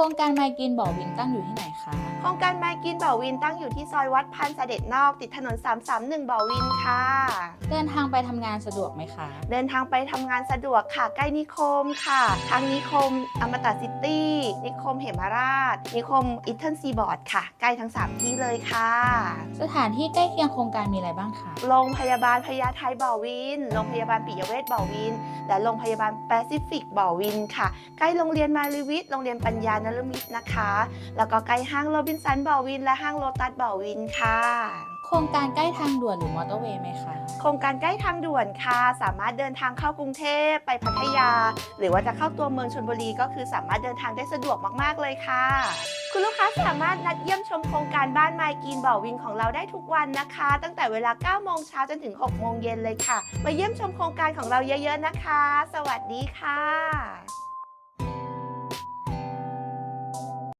รงการไมกินบ่อวินตั้งอยู่ที่ไหนคะ โครงการไมกินบ่อวินตั้งอยู่ที่ซอยวัดพันธ์เสด็จนอกติดถนน 331 บ่อวินค่ะ เดินทางไปทำงานสะดวกไหมคะ เดินทางไปทำงานสะดวกค่ะ ใกล้นิคมค่ะ ทางนิคมอมตะซิตี้ นิคมเหมราช นิคมอิตเทิลซีบอร์ดค่ะ ใกล้ทั้ง 3 ที่เลยค่ะ สถานที่ใกล้เคียงโครงการมีอะไรบ้างคะ โรงพยาบาลพญาไทบ่อวิน โรงพยาบาลปิยเวชบ่อวิน และโรงพยาบาลแปซิฟิกบ่อวินค่ะ ใกล้โรงเรียนมาริวิทย์ โรงเรียนปัญญานฤมิตนะคะ แล้วก็ใกล้ห้างโรบินสันบ่อวิน และห้างโลตัสบ่อวินค่ะ โครงการใกล้ทางด่วนหรือมอเตอร์เวย์ไหมคะ โครงการใกล้ทางด่วนค่ะ สามารถเดินทางเข้ากรุงเทพไปพัทยา หรือว่าจะเข้าตัวเมืองชลบุรีก็คือสามารถเดินทางได้สะดวกมากๆเลยค่ะ คุณลูกค้าสามารถนัดเยี่ยมชมโครงการบ้านไมกินบ่อวินของเราได้ทุกวันนะคะ ตั้งแต่เวลา 9 โมงเช้าจนถึง 6 โมงเย็นเลยค่ะ มาเยี่ยมชมโครงการของเราเยอะๆนะคะ สวัสดีค่ะ